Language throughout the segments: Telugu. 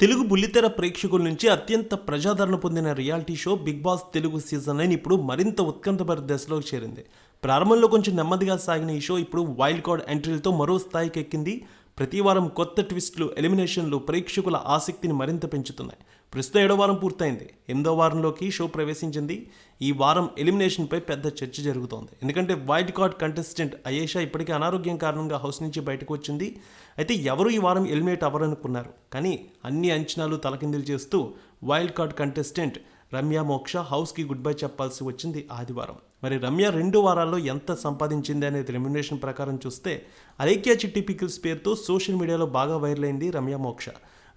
తెలుగు బుల్లితెర ప్రేక్షకుల నుంచి అత్యంత ప్రజాదరణ పొందిన reality show Bigg Boss Telugu season nine ఇప్పుడు మరింత ఉత్కంఠభరి దశలోకి చేరింది. ప్రారంభంలో కొంచెం నెమ్మదిగా సాగిన ఈ షో ఇప్పుడు వైల్డ్ కార్డ్ ఎంట్రీలతో మరో స్థాయికి ఎక్కింది. ప్రతి వారం కొత్త ట్విస్టులు ఎలిమినేషన్లు ప్రేక్షకుల ఆసక్తిని మరింత పెంచుతున్నాయి. ప్రస్తుతం ఏడో వారం పూర్తయింది. ఎనిమిదో వారంలోకి షో ప్రవేశించింది. ఈ వారం ఎలిమినేషన్పై పెద్ద చర్చ జరుగుతోంది. ఎందుకంటే వైల్డ్ కార్డ్ కంటెస్టెంట్ అయేషా ఇప్పటికే అనారోగ్యం కారణంగా హౌస్ నుంచి బయటకు వచ్చింది. అయితే ఎవరు ఈ వారం ఎలిమినేట్ అవ్వరనుకున్నారు కానీ అన్ని అంచనాలు తలకిందులు చేస్తూ వైల్డ్ కార్డ్ కంటెస్టెంట్ రమ్య మోక్ష హౌస్కి గుడ్ బై చెప్పాల్సి వచ్చింది ఆదివారం. మరి రమ్య రెండు వారాల్లో ఎంత సంపాదించింది అనేది రెమ్యునేషన్ ప్రకారం చూస్తే అరేక్యా చిట్టి పికిల్స్ పేరుతో సోషల్ మీడియాలో బాగా వైరల్ అయింది రమ్య మోక్ష.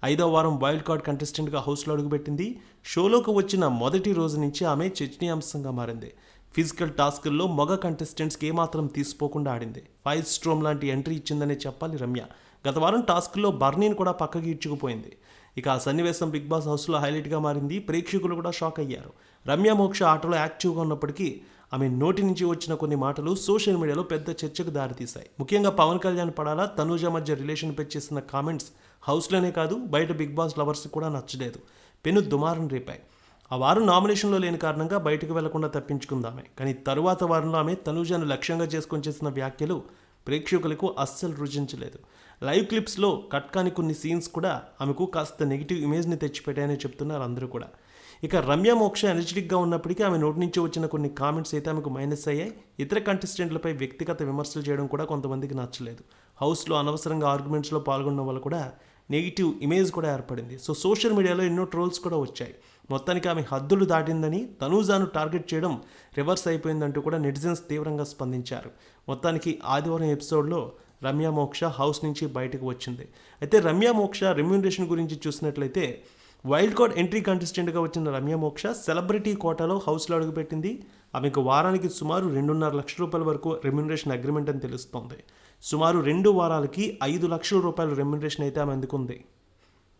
ఐదో వారం వైల్డ్ కార్డ్ కంటెస్టెంట్గా హౌస్లో అడుగుపెట్టింది. షోలోకి వచ్చిన మొదటి రోజు నుంచి ఆమె చర్చనీయాంశంగా మారింది. ఫిజికల్ టాస్కుల్లో మగ కంటెస్టెంట్స్కి ఏమాత్రం తీసిపోకుండా ఆడింది. ఫైవ్ స్ట్రోమ్ లాంటి ఎంట్రీ ఇచ్చిందనే చెప్పాలి రమ్య. గత వారం టాస్క్లో బర్నీని కూడా పక్కకి ఇచ్చుకుపోయింది ఇక ఆ సన్నివేశం బిగ్ బాస్ హౌస్లో హైలైట్గా మారింది. ప్రేక్షకులు కూడా షాక్ అయ్యారు. రమ్య మోక్ష ఆటలో యాక్టివ్గా ఉన్నప్పటికీ ఆమె నోటి నుంచి వచ్చిన కొన్ని మాటలు సోషల్ మీడియాలో పెద్ద చర్చకు దారితీశాయి. ముఖ్యంగా పవన్ కళ్యాణ్ పడాలా తనూజ మధ్య రిలేషన్పై చేసిన కామెంట్స్ హౌస్లోనే కాదు బయట బిగ్ బాస్ లవర్స్ కూడా నచ్చలేదు. పెను దుమారం రేపాయి. ఆ వారం నామినేషన్లో లేని కారణంగా బయటకు వెళ్ళకుండా తప్పించుకుందామే. కానీ తరువాత వారంలో ఆమె తనుజాను లక్ష్యంగా చేసుకొని చేసిన వ్యాఖ్యలు ప్రేక్షకులకు అస్సలు రుచించలేదు లైవ్ క్లిప్స్లో కట్ కాని కొన్ని సీన్స్ కూడా ఆమెకు కాస్త నెగిటివ్ ఇమేజ్ని తెచ్చిపెట్టాయని చెప్తున్నారు అందరూ కూడా. ఇక రమ్య మోక్ష ఎనర్జెటిక్గా ఉన్నప్పటికీ ఆమె నోటి నుంచి వచ్చిన కొన్ని కామెంట్స్ అయితే ఆమెకు మైనస్ అయ్యాయి. ఇతర కంటెస్టెంట్లపై వ్యక్తిగత విమర్శలు చేయడం కూడా కొంతమందికి నచ్చలేదు. హౌస్లో అనవసరంగా ఆర్గ్యుమెంట్స్లో పాల్గొన్న వల్ల కూడా నెగిటివ్ ఇమేజ్ కూడా ఏర్పడింది. సో సోషల్ మీడియాలో ఎన్నో ట్రోల్స్ కూడా వచ్చాయి. మొత్తానికి ఆమె హద్దులు దాటిందని తనూజాను టార్గెట్ చేయడం రివర్స్ అయిపోయిందంటూ కూడా నెటిజన్స్ తీవ్రంగా స్పందించారు. మొత్తానికి ఆదివారం ఎపిసోడ్లో రమ్య మోక్ష హౌస్ నుంచి బయటకు వచ్చింది. అయితే రమ్య మోక్ష రెమ్యూనరేషన్ గురించి చూసినట్లయితే వైల్డ్ కార్డ్ ఎంట్రీ కంటెస్టెంట్గా వచ్చిన రమ్య మోక్ష సెలబ్రిటీ కోటాలో హౌస్లో అడుగుపెట్టింది. ఆమెకు వారానికి సుమారు రెండున్నర లక్షల రూపాయల వరకు రెమ్యునరేషన్ అగ్రిమెంట్ అని తెలుస్తోంది. సుమారు రెండు వారాలకి ఐదు లక్షల రూపాయల రెమ్యునరేషన్ అయితే ఆమె అందుకుంది.